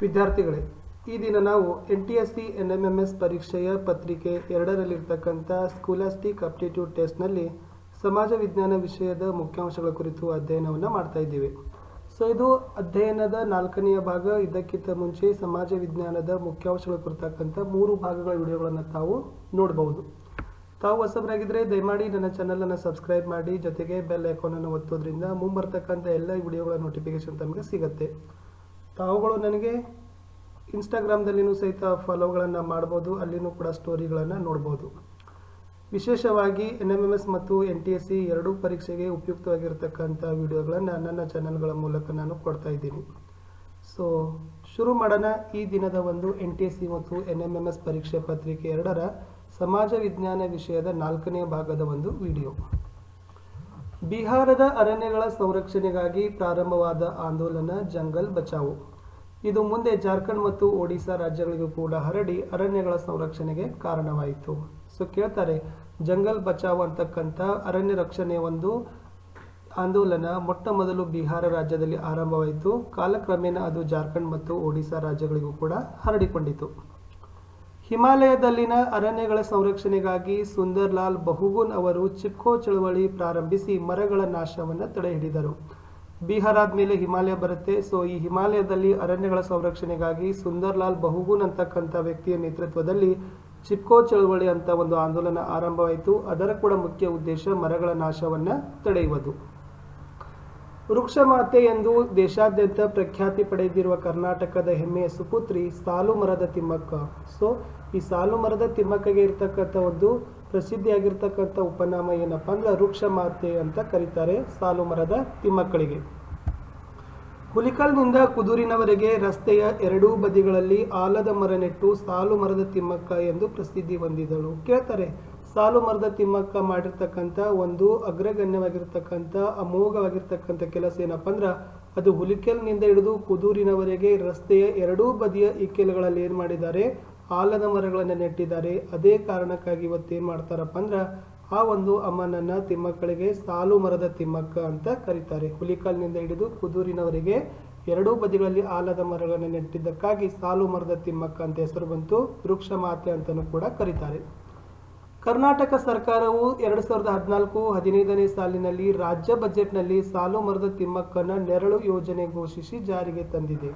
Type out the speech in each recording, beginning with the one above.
ವಿದ್ಯಾರ್ಥಿಗಳೇ, ಈ ದಿನ ನಾವು N T S C N M M S ಪರೀಕ್ಷೆಯ ಪತ್ರಿಕೆ ಎರಡರಲ್ಲಿರ್ತಕ್ಕಂಥ ಸ್ಕೂಲಾಸ್ಟಿಕ್ ಅಪ್ಟಿಟ್ಯೂಡ್ ಟೆಸ್ಟ್ನಲ್ಲಿ ಸಮಾಜ ವಿಜ್ಞಾನ ವಿಷಯದ ಮುಖ್ಯಾಂಶಗಳ ಕುರಿತು ಅಧ್ಯಯನವನ್ನು ಮಾಡ್ತಾ ಇದ್ದೀವಿ. ಸೊ, ಇದು ಅಧ್ಯಯನದ ನಾಲ್ಕನೆಯ ಭಾಗ. ಇದಕ್ಕಿಂತ ಮುಂಚೆ ಸಮಾಜ ವಿಜ್ಞಾನದ ಮುಖ್ಯಾಂಶಗಳ ಕುರಿತಕ್ಕಂಥ ಮೂರು ಭಾಗಗಳ ವಿಡಿಯೋಗಳನ್ನು ತಾವು ನೋಡಬಹುದು. ತಾವು ಹೊಸಬರಾಗಿದ್ದರೆ ದಯಮಾಡಿ ನನ್ನ ಚಾನಲನ್ನು ಸಬ್ಸ್ಕ್ರೈಬ್ ಮಾಡಿ, ಜೊತೆಗೆ ಬೆಲ್ ಐಕಾನನ್ನು ಒತ್ತೋದ್ರಿಂದ ಮುಂಬರ್ತಕ್ಕಂಥ ಎಲ್ಲ ವಿಡಿಯೋಗಳ ನೋಟಿಫಿಕೇಶನ್ ತಮಗೆ ಸಿಗುತ್ತೆ. ತಾವುಗಳು ನನಗೆ ಇನ್ಸ್ಟಾಗ್ರಾಮ್ದಲ್ಲಿಯೂ ಸಹಿತ ಫಾಲೋಗಳನ್ನು ಮಾಡ್ಬೋದು, ಅಲ್ಲಿನೂ ಕೂಡ ಸ್ಟೋರಿಗಳನ್ನು ನೋಡ್ಬೋದು. ವಿಶೇಷವಾಗಿ ಎನ್ ಎಂ ಎಂ ಎಸ್ ಮತ್ತು ಎನ್ ಟಿ ಎಸ್ ಸಿ ಎರಡೂ ಪರೀಕ್ಷೆಗೆ ಉಪಯುಕ್ತವಾಗಿರ್ತಕ್ಕಂಥ ವಿಡಿಯೋಗಳನ್ನು ನನ್ನ ಚಾನಲ್ಗಳ ಮೂಲಕ ನಾನು ಕೊಡ್ತಾ ಇದ್ದೀನಿ. ಸೊ ಶುರು ಮಾಡೋಣ ಈ ದಿನದ ಒಂದು ಎನ್ ಟಿ ಎಸ್ ಸಿ ಮತ್ತು ಎನ್ ಎಂ ಎಂ ಎಸ್ ಪರೀಕ್ಷೆ ಪತ್ರಿಕೆ ಎರಡರ ಸಮಾಜ ವಿಜ್ಞಾನ ವಿಷಯದ ನಾಲ್ಕನೇ ಭಾಗದ ಒಂದು ವಿಡಿಯೋ ಬಿಹಾರದ ಅರಣ್ಯಗಳ ಸಂರಕ್ಷಣೆಗಾಗಿ ಪ್ರಾರಂಭವಾದ ಆಂದೋಲನ ಜಂಗಲ್ ಬಚಾವು. ಇದು ಮುಂದೆ ಜಾರ್ಖಂಡ್ ಮತ್ತು ಒಡಿಶಾ ರಾಜ್ಯಗಳಿಗೂ ಕೂಡ ಹರಡಿ ಅರಣ್ಯಗಳ ಸಂರಕ್ಷಣೆಗೆ ಕಾರಣವಾಯಿತು. ಸೊ ಕೇಳ್ತಾರೆ, ಜಂಗಲ್ ಬಚಾವ್ ಅಂತಕ್ಕಂಥ ಅರಣ್ಯ ರಕ್ಷಣೆ ಒಂದು ಆಂದೋಲನ ಮೊಟ್ಟ ಮೊದಲು ಬಿಹಾರ ರಾಜ್ಯದಲ್ಲಿ ಆರಂಭವಾಯಿತು. ಕಾಲಕ್ರಮೇಣ ಅದು ಜಾರ್ಖಂಡ್ ಮತ್ತು ಒಡಿಶಾ ರಾಜ್ಯಗಳಿಗೂ ಕೂಡ ಹರಡಿಕೊಂಡಿತು. ಹಿಮಾಲಯದಲ್ಲಿನ ಅರಣ್ಯಗಳ ಸಂರಕ್ಷಣೆಗಾಗಿ ಸುಂದರ್ಲಾಲ್ ಬಹುಗುನ್ ಅವರು ಚಿಪ್ಕೋ ಚಳವಳಿ ಪ್ರಾರಂಭಿಸಿ ಮರಗಳ ನಾಶವನ್ನು ತಡೆಹಿಡಿದರು. ಬಿಹಾರ ಮೇಲೆ ಹಿಮಾಲಯ ಬರುತ್ತೆ. ಸೊ, ಈ ಹಿಮಾಲಯದಲ್ಲಿ ಅರಣ್ಯಗಳ ಸಂರಕ್ಷಣೆಗಾಗಿ ಸುಂದರ್ಲಾಲ್ ಬಹುಗುನ್ ಅಂತಕ್ಕಂಥ ವ್ಯಕ್ತಿಯ ನೇತೃತ್ವದಲ್ಲಿ ಚಿಪ್ಕೋ ಚಳವಳಿ ಅಂತ ಒಂದು ಆಂದೋಲನ ಆರಂಭವಾಯಿತು. ಅದರ ಕೂಡ ಮುಖ್ಯ ಉದ್ದೇಶ ಮರಗಳ ನಾಶವನ್ನು ತಡೆಯುವುದು. ವೃಕ್ಷ ಮಾತೆ ಎಂದು ದೇಶಾದ್ಯಂತ ಪ್ರಖ್ಯಾತಿ ಪಡೆದಿರುವ ಕರ್ನಾಟಕದ ಹೆಮ್ಮೆಯ ಸುಪುತ್ರಿ ಸಾಲು ಮರದ ತಿಮ್ಮಕ್ಕ. ಸೊ ಈ ಸಾಲು ಮರದ ತಿಮ್ಮಕ್ಕಗೆ ಇರ್ತಕ್ಕಂಥ ಒಂದು ಪ್ರಸಿದ್ಧಿಯಾಗಿರ್ತಕ್ಕಂಥ ಉಪನಾಮ ಏನಪ್ಪ ಅಂದ್ರೆ ವೃಕ್ಷ ಮಾತೆ ಅಂತ ಕರೀತಾರೆ ಸಾಲು ಮರದ ತಿಮ್ಮಕ್ಕಳಿಗೆ. ಹುಲಿಕಲ್ನಿಂದ ಕುದೂರಿನವರೆಗೆ ರಸ್ತೆಯ ಎರಡೂ ಬದಿಗಳಲ್ಲಿ ಆಲದ ಮರ ನೆಟ್ಟು ಸಾಲು ಮರದ ತಿಮ್ಮಕ್ಕ ಎಂದು ಪ್ರಸಿದ್ಧಿ ಹೊಂದಿದಳು. ಕೇಳ್ತಾರೆ ಸಾಲು ಮರದ ತಿಮ್ಮಕ್ಕ ಮಾಡಿರ್ತಕ್ಕಂಥ ಒಂದು ಅಗ್ರಗಣ್ಯವಾಗಿರ್ತಕ್ಕಂಥ, ಅಮೋಘವಾಗಿರ್ತಕ್ಕಂಥ ಕೆಲಸ ಏನಪ್ಪ ಅಂದ್ರೆ, ಅದು ಹುಲಿಕೆಲ್ನಿಂದ ಹಿಡಿದು ಕುದೂರಿನವರೆಗೆ ರಸ್ತೆಯ ಎರಡೂ ಬದಿಯ ಇಕ್ಕೆಲಗಳಲ್ಲಿ ಏನು ಮಾಡಿದ್ದಾರೆ, ಆಲದ ಮರಗಳನ್ನು ನೆಟ್ಟಿದ್ದಾರೆ. ಅದೇ ಕಾರಣಕ್ಕಾಗಿ ಇವತ್ತು ಏನು ಮಾಡ್ತಾರಪ್ಪ ಅಂದ್ರೆ, ಆ ಒಂದು ಅಮ್ಮನನ್ನ ತಿಮ್ಮಕ್ಕಳಿಗೆ ಸಾಲು ಮರದ ತಿಮ್ಮಕ್ಕ ಅಂತ ಕರೀತಾರೆ. ಹುಲಿಕಲ್ನಿಂದ ಹಿಡಿದು ಕುದೂರಿನವರೆಗೆ ಎರಡೂ ಬದಿಗಳಲ್ಲಿ ಆಲದ ಮರಗಳನ್ನು ನೆಟ್ಟಿದ್ದಕ್ಕಾಗಿ ಸಾಲು ಮರದ ತಿಮ್ಮಕ್ಕ ಅಂತ ಹೆಸರು ಬಂತು. ವೃಕ್ಷ ಮಾತೆ ಅಂತಲೂ ಕೂಡ ಕರೀತಾರೆ. ಕರ್ನಾಟಕ ಸರ್ಕಾರವು ಎರಡು ಸಾವಿರದ ಹದಿನಾಲ್ಕು ಹದಿನೈದನೇ ಸಾಲಿನಲ್ಲಿ ರಾಜ್ಯ ಬಜೆಟ್ನಲ್ಲಿ ಸಾಲು ಮರದ ತಿಮ್ಮಕ್ಕನ ನೆರಳು ಯೋಜನೆ ಘೋಷಿಸಿ ಜಾರಿಗೆ ತಂದಿದೆ.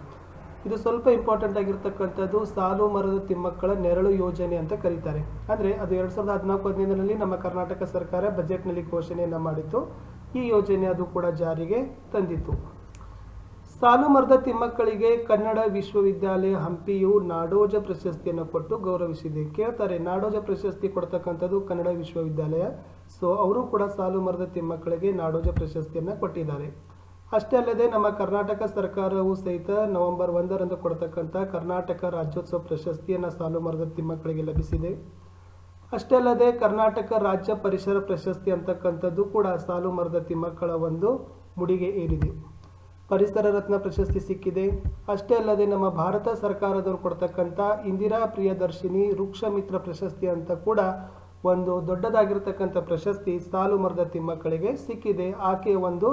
ಇದು ಸ್ವಲ್ಪ ಇಂಪಾರ್ಟೆಂಟ್ ಆಗಿರ್ತಕ್ಕಂಥದ್ದು ಸಾಲು ಮರದ ತಿಮ್ಮಕ್ಕಳ ನೆರಳು ಯೋಜನೆ ಅಂತ ಕರೀತಾರೆ. ಅಂದರೆ ಅದು ಎರಡು ಸಾವಿರದ ಹದಿನಾಲ್ಕು ಹದಿನೈದರಲ್ಲಿ ನಮ್ಮ ಕರ್ನಾಟಕ ಸರ್ಕಾರ ಬಜೆಟ್ನಲ್ಲಿ ಘೋಷಣೆಯನ್ನು ಮಾಡಿತ್ತು. ಈ ಯೋಜನೆ ಅದು ಕೂಡ ಜಾರಿಗೆ ತಂದಿತ್ತು. ಸಾಲು ಮರದ ತಿಮ್ಮಕ್ಕಳಿಗೆ ಕನ್ನಡ ವಿಶ್ವವಿದ್ಯಾಲಯ ಹಂಪಿಯು ನಾಡೋಜ ಪ್ರಶಸ್ತಿಯನ್ನು ಕೊಟ್ಟು ಗೌರವಿಸಿದೆ. ಕೇಳ್ತಾರೆ, ನಾಡೋಜ ಪ್ರಶಸ್ತಿ ಕೊಡ್ತಕ್ಕಂಥದ್ದು ಕನ್ನಡ ವಿಶ್ವವಿದ್ಯಾಲಯ. ಸೊ ಅವರು ಕೂಡ ಸಾಲು ಮರದ ತಿಮ್ಮಕ್ಕಳಿಗೆ ನಾಡೋಜ ಪ್ರಶಸ್ತಿಯನ್ನು ಕೊಟ್ಟಿದ್ದಾರೆ. ಅಷ್ಟೇ ಅಲ್ಲದೆ, ನಮ್ಮ ಕರ್ನಾಟಕ ಸರ್ಕಾರವು ಸಹಿತ ನವೆಂಬರ್ ಒಂದರಂದು ಕೊಡ್ತಕ್ಕಂಥ ಕರ್ನಾಟಕ ರಾಜ್ಯೋತ್ಸವ ಪ್ರಶಸ್ತಿಯನ್ನು ಸಾಲು ಮರದ ತಿಮ್ಮಕ್ಕಳಿಗೆ ಲಭಿಸಿದೆ. ಅಷ್ಟೇ ಅಲ್ಲದೆ, ಕರ್ನಾಟಕ ರಾಜ್ಯ ಪರಿಸರ ಪ್ರಶಸ್ತಿ ಅಂತಕ್ಕಂಥದ್ದು ಕೂಡ ಸಾಲು ಮರದ ತಿಮ್ಮಕ್ಕಳ ಒಂದು ಮುಡಿಗೆ ಏರಿದೆ. ಪರಿಸರ ರತ್ನ ಪ್ರಶಸ್ತಿ ಸಿಕ್ಕಿದೆ. ಅಷ್ಟೇ ಅಲ್ಲದೆ ನಮ್ಮ ಭಾರತ ಸರ್ಕಾರದವರು ಕೊಡ್ತಕ್ಕಂಥ ಇಂದಿರಾ ಪ್ರಿಯದರ್ಶಿನಿ ವೃಕ್ಷ ಮಿತ್ರ ಪ್ರಶಸ್ತಿ ಅಂತ ಕೂಡ ಒಂದು ದೊಡ್ಡದಾಗಿರ್ತಕ್ಕಂಥ ಪ್ರಶಸ್ತಿ ಸಾಲು ಮರದ ತಿಮ್ಮಕ್ಕಳಿಗೆ ಸಿಕ್ಕಿದೆ. ಆಕೆಯ ಒಂದು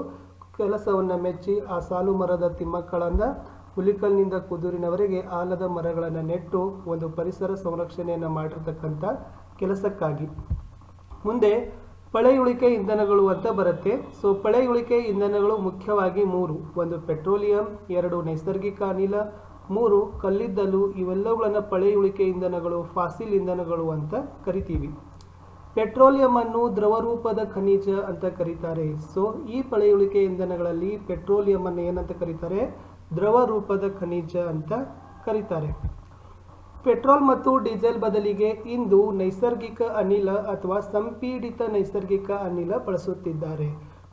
ಕೆಲಸವನ್ನು ಮೆಚ್ಚಿ ಆ ಸಾಲು ಮರದ ತಿಮ್ಮಕ್ಕಳನ್ನು ಹುಲಿಕಲ್ನಿಂದ ಕುದುರಿನವರೆಗೆ ಆಲದ ಮರಗಳನ್ನು ನೆಟ್ಟು ಒಂದು ಪರಿಸರ ಸಂರಕ್ಷಣೆಯನ್ನು ಮಾಡಿರ್ತಕ್ಕಂಥ ಕೆಲಸಕ್ಕಾಗಿ. ಮುಂದೆ ಪಳೆಯುಳಿಕೆ ಇಂಧನಗಳು ಅಂತ ಬರುತ್ತೆ. ಸೊ ಪಳೆಯುಳಿಕೆ ಇಂಧನಗಳು ಮುಖ್ಯವಾಗಿ ಮೂರು. ಒಂದು ಪೆಟ್ರೋಲಿಯಂ, ಎರಡು ನೈಸರ್ಗಿಕ ಅನಿಲ, ಮೂರು ಕಲ್ಲಿದ್ದಲು. ಇವೆಲ್ಲವುಗಳನ್ನು ಪಳೆಯುಳಿಕೆ ಇಂಧನಗಳು, ಫಾಸಿಲ್ ಇಂಧನಗಳು ಅಂತ ಕರಿತೀವಿ. ಪೆಟ್ರೋಲಿಯಂ ಅನ್ನು ದ್ರವ ರೂಪದ ಖನಿಜ ಅಂತ ಕರೀತಾರೆ. ಸೊ ಈ ಪಳೆಯುಳಿಕೆ ಇಂಧನಗಳಲ್ಲಿ ಪೆಟ್ರೋಲಿಯಂ ಅನ್ನು ಏನಂತ ಕರೀತಾರೆ? ದ್ರವ ರೂಪದ ಖನಿಜ ಅಂತ ಕರೀತಾರೆ. ಪೆಟ್ರೋಲ್ ಮತ್ತು ಡೀಸೆಲ್ ಬದಲಿಗೆ ಇಂದು ನೈಸರ್ಗಿಕ ಅನಿಲ ಅಥವಾ ಸಂಪೀಡಿತ ನೈಸರ್ಗಿಕ ಅನಿಲ ಬಳಸುತ್ತಿದ್ದಾರೆ.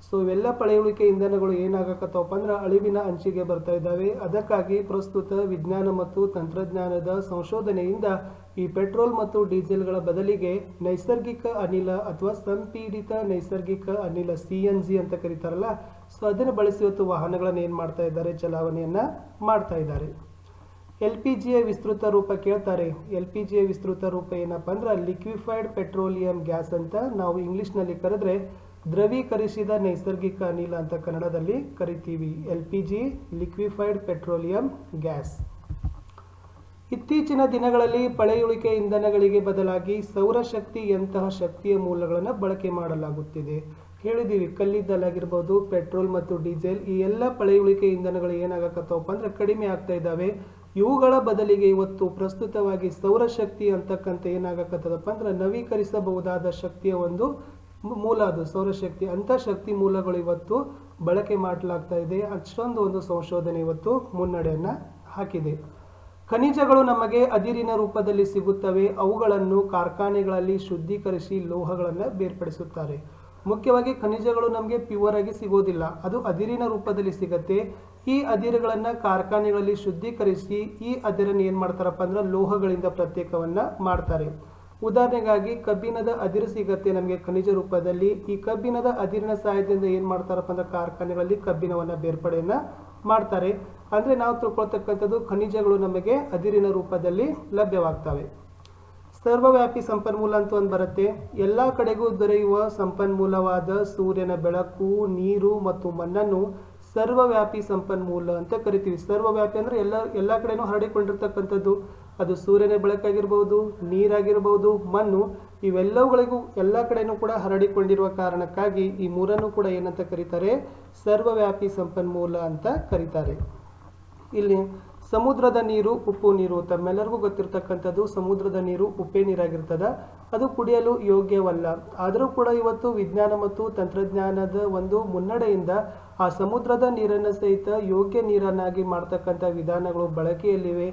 ಸೊ, ಇವೆಲ್ಲ ಪಳೆಯುಳಿಕೆ ಇಂಧನಗಳು ಏನಾಗಕತ್ತವಪ್ಪ ಅಂದ್ರೆ ಅಳಿವಿನ ಅಂಚಿಗೆ ಬರ್ತಾ ಇದ್ದಾವೆ. ಅದಕ್ಕಾಗಿ ಪ್ರಸ್ತುತ ವಿಜ್ಞಾನ ಮತ್ತು ತಂತ್ರಜ್ಞಾನದ ಸಂಶೋಧನೆಯಿಂದ ಈ ಪೆಟ್ರೋಲ್ ಮತ್ತು ಡೀಸೆಲ್ಗಳ ಬದಲಿಗೆ ನೈಸರ್ಗಿಕ ಅನಿಲ ಅಥವಾ ಸಂಪೀಡಿತ ನೈಸರ್ಗಿಕ ಅನಿಲ ಸಿ ಎನ್ ಜಿ ಅಂತ ಕರೀತಾರಲ್ಲ, ಸೊ ಅದನ್ನು ಬಳಸಿ ಇವತ್ತು ವಾಹನಗಳನ್ನು ಏನು ಮಾಡ್ತಾ ಇದ್ದಾರೆ? ಚಲಾವಣೆಯನ್ನ ಮಾಡ್ತಾ ಇದ್ದಾರೆ. ಎಲ್ ಪಿ ಜಿಯ ವಿಸ್ತೃತ ರೂಪ ಕೇಳ್ತಾರೆ. ಎಲ್ ಪಿ ಜಿಯ ವಿಸ್ತೃತ ರೂಪ ಏನಪ್ಪ ಅಂದ್ರೆ ಲಿಕ್ವಿಫೈಡ್ ಪೆಟ್ರೋಲಿಯಂ ಗ್ಯಾಸ್ ಅಂತ ನಾವು ಇಂಗ್ಲಿಷ್ನಲ್ಲಿ ಕರೆದ್ರೆ ದ್ರವೀಕರಿಸಿದ ನೈಸರ್ಗಿಕ ಅನಿಲ ಅಂತ ಕನ್ನಡದಲ್ಲಿ ಕರಿತೀವಿ. L P G liquefied petroleum gas. ಇತ್ತೀಚಿನ ದಿನಗಳಲ್ಲಿ ಪಳೆಯುಳಿಕೆ ಇಂಧನಗಳಿಗೆ ಬದಲಾಗಿ ಸೌರಶಕ್ತಿಯಂತಹ ಶಕ್ತಿಯ ಮೂಲಗಳನ್ನು ಬಳಕೆ ಮಾಡಲಾಗುತ್ತಿದೆ. ಹೇಳಿದ್ದೀವಿ ಕಲ್ಲಿದ್ದಲಾಗಿರ್ಬೋದು ಪೆಟ್ರೋಲ್ ಮತ್ತು ಡೀಸೆಲ್ ಈ ಎಲ್ಲ ಪಳೆಯುಳಿಕೆ ಇಂಧನಗಳು ಏನಾಗಕತ್ತವಪ್ಪ ಅಂದರೆ ಕಡಿಮೆ ಆಗ್ತಾ ಇದ್ದಾವೆ. ಇವುಗಳ ಬದಲಿಗೆ ಇವತ್ತು ಪ್ರಸ್ತುತವಾಗಿ ಸೌರಶಕ್ತಿ ಅಂತಕ್ಕಂಥ ಏನಾಗಕತ್ತದಪ್ಪ ಅಂದ್ರೆ ನವೀಕರಿಸಬಹುದಾದ ಶಕ್ತಿಯ ಒಂದು ಮೂಲ ಅದು ಸೌರಶಕ್ತಿ. ಅಂಥ ಶಕ್ತಿ ಮೂಲಗಳು ಇವತ್ತು ಬಳಕೆ ಮಾಡಲಾಗ್ತಾ ಇದೆ. ಅಷ್ಟೊಂದು ಒಂದು ಸಂಶೋಧನೆ ಇವತ್ತು ಮುನ್ನಡೆಯನ್ನು ಹಾಕಿದೆ. ಖನಿಜಗಳು ನಮಗೆ ಅದಿರಿನ ರೂಪದಲ್ಲಿ ಸಿಗುತ್ತವೆ. ಅವುಗಳನ್ನು ಕಾರ್ಖಾನೆಗಳಲ್ಲಿ ಶುದ್ಧೀಕರಿಸಿ ಲೋಹಗಳನ್ನು ಬೇರ್ಪಡಿಸುತ್ತಾರೆ. ಮುಖ್ಯವಾಗಿ ಖನಿಜಗಳು ನಮಗೆ ಪ್ಯೂರ್ ಆಗಿ ಸಿಗೋದಿಲ್ಲ. ಅದು ಅದಿರಿನ ರೂಪದಲ್ಲಿ ಸಿಗತ್ತೆ. ಈ ಅದಿರುಗಳನ್ನು ಕಾರ್ಖಾನೆಗಳಲ್ಲಿ ಶುದ್ಧೀಕರಿಸಿ ಈ ಅದಿರನ್ನು ಏನು ಮಾಡ್ತಾರಪ್ಪ ಅಂದ್ರೆ ಲೋಹಗಳಿಂದ ಪ್ರತ್ಯೇಕವನ್ನು ಮಾಡ್ತಾರೆ. ಉದಾಹರಣೆಗಾಗಿ ಕಬ್ಬಿಣದ ಅದಿರು ಸಿಗತ್ತೆ ನಮಗೆ ಖನಿಜ ರೂಪದಲ್ಲಿ. ಈ ಕಬ್ಬಿಣದ ಅದಿರಿನ ಸಹಾಯದಿಂದ ಏನು ಮಾಡ್ತಾರಪ್ಪ ಅಂದ್ರೆ ಕಾರ್ಖಾನೆಗಳಲ್ಲಿ ಕಬ್ಬಿಣವನ್ನು ಬೇರ್ಪಡೆಯನ್ನು ಮಾಡ್ತಾರೆ. ಅಂದರೆ ನಾವು ತಿಳ್ಕೊಳ್ತಕ್ಕಂಥದ್ದು ಖನಿಜಗಳು ನಮಗೆ ಅದಿರಿನ ರೂಪದಲ್ಲಿ ಲಭ್ಯವಾಗ್ತವೆ. ಸರ್ವವ್ಯಾಪಿ ಸಂಪನ್ಮೂಲ ಅಂತ ಒಂದು ಬರುತ್ತೆ. ಎಲ್ಲ ಕಡೆಗೂ ದೊರೆಯುವ ಸಂಪನ್ಮೂಲವಾದ ಸೂರ್ಯನ ಬೆಳಕು, ನೀರು ಮತ್ತು ಮಣ್ಣನ್ನು ಸರ್ವವ್ಯಾಪಿ ಸಂಪನ್ಮೂಲ ಅಂತ ಕರಿತೀವಿ. ಸರ್ವವ್ಯಾಪಿ ಅಂದರೆ ಎಲ್ಲ ಎಲ್ಲ ಕಡೆನೂ ಹರಡಿಕೊಂಡಿರ್ತಕ್ಕಂಥದ್ದು. ಅದು ಸೂರ್ಯನ ಬೆಳಕಾಗಿರ್ಬೋದು, ನೀರಾಗಿರ್ಬೋದು, ಮಣ್ಣು. ಇವೆಲ್ಲವುಗಳಿಗೂ ಎಲ್ಲ ಕಡೆನೂ ಕೂಡ ಹರಡಿಕೊಂಡಿರುವ ಕಾರಣಕ್ಕಾಗಿ ಈ ಮೂರನ್ನು ಕೂಡ ಏನಂತ ಕರೀತಾರೆ? ಸರ್ವವ್ಯಾಪಿ ಸಂಪನ್ಮೂಲ ಅಂತ ಕರೀತಾರೆ. ಇಲ್ಲಿ ಸಮುದ್ರದ ನೀರು, ಉಪ್ಪು ನೀರು ತಮ್ಮೆಲ್ಲರಿಗೂ ಗೊತ್ತಿರ್ತಕ್ಕಂಥದ್ದು ಸಮುದ್ರದ ನೀರು, ಉಪ್ಪೇ ನೀರಾಗಿರ್ತದ. ಅದು ಕುಡಿಯಲು ಯೋಗ್ಯವಲ್ಲ. ಆದರೂ ಕೂಡ ಇವತ್ತು ವಿಜ್ಞಾನ ಮತ್ತು ತಂತ್ರಜ್ಞಾನದ ಒಂದು ಮುನ್ನಡೆಯಿಂದ ಆ ಸಮುದ್ರದ ನೀರನ್ನು ಸಹಿತ ಯೋಗ್ಯ ನೀರನ್ನಾಗಿ ಮಾಡ್ತಕ್ಕಂಥ ವಿಧಾನಗಳು ಬಳಕೆಯಲ್ಲಿವೆ.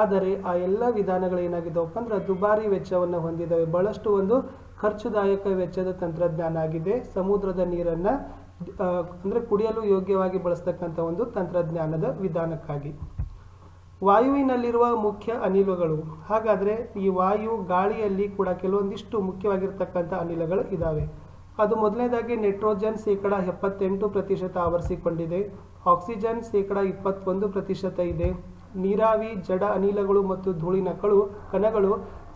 ಆದರೆ ಆ ಎಲ್ಲ ವಿಧಾನಗಳು ಏನಾಗಿದ್ದಾವಪ್ಪ ಅಂದ್ರೆ ದುಬಾರಿ ವೆಚ್ಚವನ್ನು ಹೊಂದಿದ್ದಾವೆ. ಬಹಳಷ್ಟು ಒಂದು ಖರ್ಚುದಾಯಕ ವೆಚ್ಚದ ತಂತ್ರಜ್ಞಾನ ಆಗಿದೆ. ಸಮುದ್ರದ ನೀರನ್ನ ಅಂದರೆ ಕುಡಿಯಲು ಯೋಗ್ಯವಾಗಿ ಬಳಸ್ತಕ್ಕಂಥ ಒಂದು ತಂತ್ರಜ್ಞಾನದ ವಿಧಾನಕ್ಕಾಗಿ. ವಾಯುವಿನಲ್ಲಿರುವ ಮುಖ್ಯ ಅನಿಲಗಳು. ಹಾಗಾದರೆ ಈ ವಾಯು ಗಾಳಿಯಲ್ಲಿ ಕೂಡ ಕೆಲವೊಂದಿಷ್ಟು ಮುಖ್ಯವಾಗಿರ್ತಕ್ಕಂಥ ಅನಿಲಗಳು ಇದಾವೆ. ಅದು ಮೊದಲನೇದಾಗಿ ನೈಟ್ರೋಜನ್ ಶೇಕಡ ಎಪ್ಪತ್ತೆಂಟು ಪ್ರತಿಶತ ಆವರಿಸಿಕೊಂಡಿದೆ. ಆಕ್ಸಿಜನ್ ಶೇಕಡ ಇಪ್ಪತ್ತೊಂದು ಪ್ರತಿಶತ ಇದೆ. ನೀರಾವಿ, ಜಡ ಅನಿಲಗಳು ಮತ್ತು ಧೂಳಿನಕಳು ಕಣಗಳು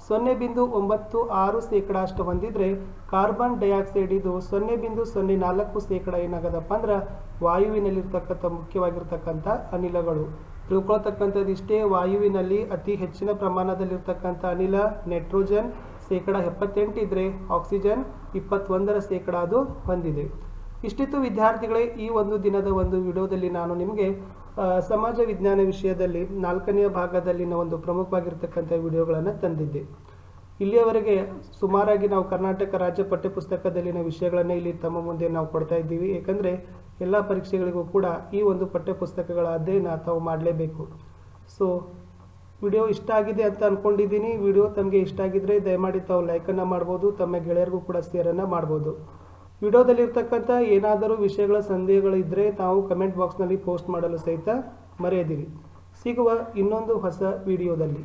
ಸೊನ್ನೆ ಬಿಂದು ಒಂಬತ್ತು ಆರು ಶೇಕಡ ಅಷ್ಟು ಹೊಂದಿದ್ರೆ ಕಾರ್ಬನ್ ಡೈಆಕ್ಸೈಡ್ ಇದು ಸೊನ್ನೆ ಬಿಂದು ಸೊನ್ನೆ ನಾಲ್ಕು ಶೇಕಡ ಏನಾಗದಪ್ಪ ಅಂದ್ರೆ ವಾಯುವಿನಲ್ಲಿರ್ತಕ್ಕಂಥ ಮುಖ್ಯವಾಗಿರ್ತಕ್ಕಂಥ ಅನಿಲಗಳು. ತಿಳ್ಕೊಳ್ತಕ್ಕಂಥದ್ದು ಇಷ್ಟೇ, ವಾಯುವಿನಲ್ಲಿ ಅತಿ ಹೆಚ್ಚಿನ ಪ್ರಮಾಣದಲ್ಲಿರ್ತಕ್ಕಂಥ ಅನಿಲ, ನೈಟ್ರೋಜನ್ ಶೇಕಡ ಎಪ್ಪತ್ತೆಂಟು ಇದ್ರೆ ಆಕ್ಸಿಜನ್ ಇಪ್ಪತ್ತೊಂದರ ಶೇಕಡ ಅದು ಹೊಂದಿದೆ ಇಷ್ಟಿತ್ತು ವಿದ್ಯಾರ್ಥಿಗಳೇ ಈ ಒಂದು ದಿನದ ಒಂದು ವಿಡಿಯೋದಲ್ಲಿ ನಾನು ನಿಮಗೆ ಸಮಾಜ ವಿಜ್ಞಾನ ವಿಷಯದಲ್ಲಿ ನಾಲ್ಕನೆಯ ಭಾಗದಲ್ಲಿನ ಒಂದು ಪ್ರಮುಖವಾಗಿರ್ತಕ್ಕಂಥ ವಿಡಿಯೋಗಳನ್ನು ತಂದಿದ್ದೆ. ಇಲ್ಲಿಯವರೆಗೆ ಸುಮಾರಾಗಿ ನಾವು ಕರ್ನಾಟಕ ರಾಜ್ಯ ಪಠ್ಯಪುಸ್ತಕದಲ್ಲಿನ ವಿಷಯಗಳನ್ನು ಇಲ್ಲಿ ತಮ್ಮ ಮುಂದೆ ನಾವು ಕೊಡ್ತಾ ಇದ್ದೀವಿ. ಏಕೆಂದರೆ ಎಲ್ಲ ಪರೀಕ್ಷೆಗಳಿಗೂ ಕೂಡ ಈ ಒಂದು ಪಠ್ಯಪುಸ್ತಕಗಳ ಅಧ್ಯಯನ ತಾವು ಮಾಡಲೇಬೇಕು. ಸೊ ವಿಡಿಯೋ ಇಷ್ಟ ಆಗಿದೆ ಅಂತ ಅಂದ್ಕೊಂಡಿದ್ದೀನಿ ವಿಡಿಯೋ ತಮಗೆ ಇಷ್ಟ ಆಗಿದ್ದರೆ ದಯಮಾಡಿ ತಾವು ಲೈಕನ್ನು ಮಾಡ್ಬೋದು, ತಮ್ಮ ಗೆಳೆಯರಿಗೂ ಕೂಡ ಶೇರನ್ನು ಮಾಡ್ಬೋದು. ವಿಡಿಯೋದಲ್ಲಿರ್ತಕ್ಕಂಥ ಏನಾದರೂ ವಿಷಯಗಳ ಸಂದೇಹಗಳಿದ್ದರೆ ತಾವು ಕಮೆಂಟ್ ಬಾಕ್ಸ್ನಲ್ಲಿ ಪೋಸ್ಟ್ ಮಾಡಲು ಸಹಿತ ಮರೆಯದಿರಿ. ಸಿಗುವ ಇನ್ನೊಂದು ಹೊಸ ವಿಡಿಯೋದಲ್ಲಿ